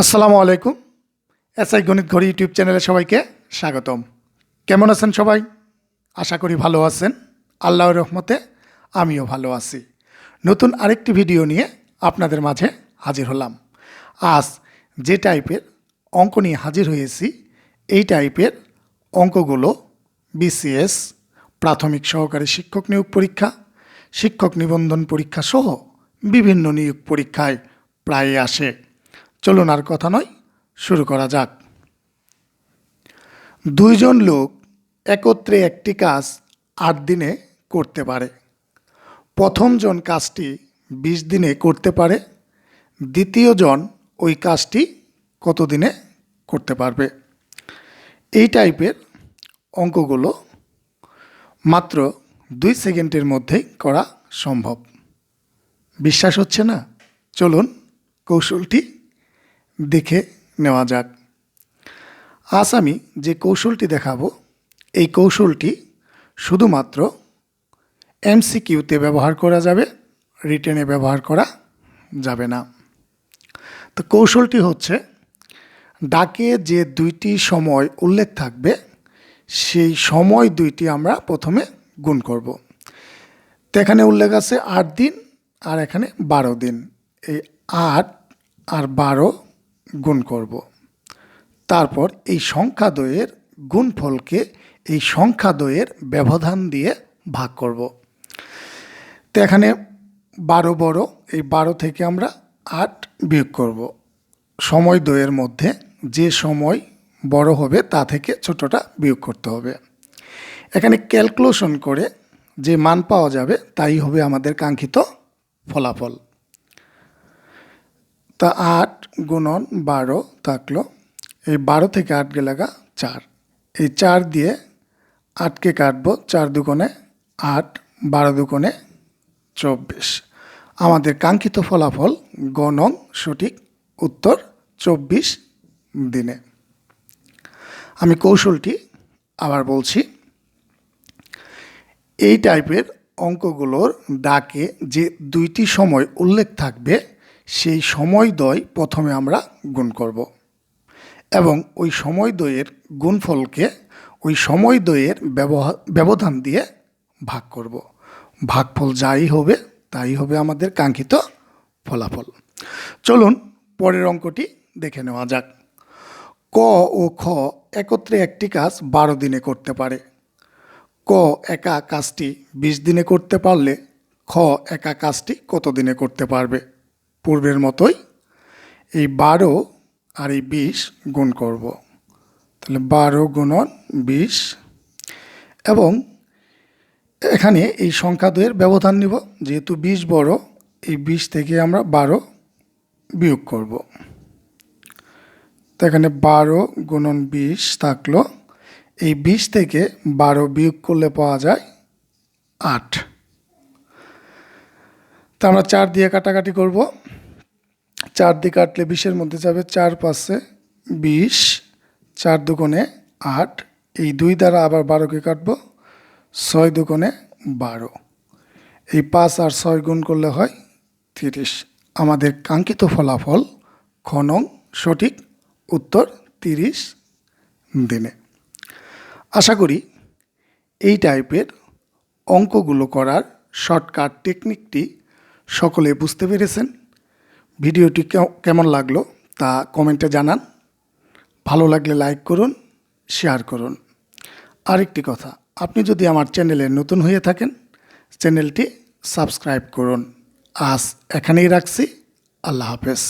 আসসালামু আলাইকুম। এসআই গণিত ঘড়ি ইউটিউব চ্যানেলে সবাইকে স্বাগতম। কেমন আছেন সবাই? আশা করি ভালো আছেন। আল্লাহর রহমতে আমিও ভালো আছি। নতুন আরেকটি ভিডিও নিয়ে আপনাদের মাঝে হাজির হলাম। আজ যে টাইপের অঙ্ক নিয়ে হাজির হয়েছি, এই টাইপের অঙ্কগুলো বিসিএস, প্রাথমিক সহকারী শিক্ষক নিয়োগ পরীক্ষা, শিক্ষক নিবন্ধন পরীক্ষা সহ বিভিন্ন নিয়োগ পরীক্ষায় প্রায় আসে। চলুন আর কথা নয়, শুরু করা যাক। দুইজন লোক একত্রে একটি কাজ আট দিনে করতে পারে। প্রথমজন কাজটি বিশ দিনে করতে পারে, দ্বিতীয়জন ওই কাজটি কত দিনে করতে পারবে? এই টাইপের অঙ্কগুলো মাত্র দুই সেকেন্ডের মধ্যেই করা সম্ভব। বিশ্বাস হচ্ছে না? চলুন কৌশলটি দেখে নেওয়া যাক। আজ আমি যে কৌশলটি দেখাবো, এই কৌশলটি শুধুমাত্র এমসিকিউতে ব্যবহার করা যাবে, রিটেনে ব্যবহার করা যাবে না। তো কৌশলটি হচ্ছে, ডাকে যে দুইটি সময় উল্লেখ থাকবে, সেই সময় দুইটি আমরা প্রথমে গুণ করব। তো এখানে উল্লেখ আছে আট দিন, আর এখানে বারো দিন। এই আট আর বারো গুণ করব। তারপর এই সংখ্যা দ্বয়ের গুণফলকে এই সংখ্যা দ্বয়ের ব্যবধান দিয়ে ভাগ করব। তো এখানে বারো বড়, এই বারো থেকে আমরা আট বিয়োগ করব। সময় দ্বয়ের মধ্যে যে সময় বড় হবে তা থেকে ছোটটা বিয়োগ করতে হবে। এখানে ক্যালকুলেশন করে যে মান পাওয়া যাবে তাই হবে আমাদের কাঙ্ক্ষিত ফলাফল। তা আট গুণন বারো থাকল। এই বারো থেকে আট গেলাগা চার। এই চার দিয়ে আটকে কাটবো চার দুকোণে আট, বারো দুকোণে চব্বিশ। আমাদের কাঙ্ক্ষিত ফলাফল গণং সঠিক উত্তর চব্বিশ দিনে। আমি কৌশলটি আবার বলছি। এই টাইপের অঙ্কগুলোর ডাকে যে দুইটি সময় উল্লেখ থাকবে সেই সময় দ্বয় প্রথমে আমরা গুণ করব। এবং ওই সময় দ্বয়ের গুণফলকে ওই সময় দ্বয়ের ব্যবহার ব্যবধান দিয়ে ভাগ করব। ভাগফল যাই হবে, তাই হবে আমাদের কাঙ্ক্ষিত ফলাফল। চলুন পরের অঙ্কটি দেখে নেওয়া যাক। ক ও খ একত্রে একটি কাজ বারো দিনে করতে পারে। ক একা কাজটি বিশ দিনে করতে পারলে, খ একা কাজটি কত দিনে করতে পারবে? পূর্বের মতোই এই বারো আর এই বিশ গুণ করব। তাহলে বারো গুণন বিশ। এবং এখানে এই সংখ্যা দুয়ের ব্যবধান নিব। যেহেতু বিশ বড়, এই বিশ থেকে আমরা বারো বিয়োগ করব। তো এখানে বারো গুণন বিশ থাকল। এই বিশ থেকে বারো বিয়োগ করলে পাওয়া যায় আট। তা আমরা চার দিয়ে কাটাকাটি করব। চার দিয়ে কাটলে বিশের মধ্যে যাবে চার পাশে বিশ, চার দুকোণে আট। এই দুই দ্বারা আবার বারোকে কাটবো, ছয় দুকোণে বারো। এই পাঁচ আর ছয় গুণ করলে হয় তিরিশ। আমাদের কাঙ্ক্ষিত ফলাফল খনং সঠিক উত্তর তিরিশ দিনে। আশা করি এই টাইপের অঙ্কগুলো করার শর্টকাট টেকনিকটি সকলে বুঝতে পেরেছেন। ভিডিওটি কেমন লাগল তা কমেন্টে জানান। ভালো লাগলে লাইক করুন, শেয়ার করুন। আরেকটি কথা, আপনি যদি আমার চ্যানেলে নতুন হয়ে থাকেন, চ্যানেলটি সাবস্ক্রাইব করুন। আজ এখানেই রাখছি। আল্লাহ হাফেজ।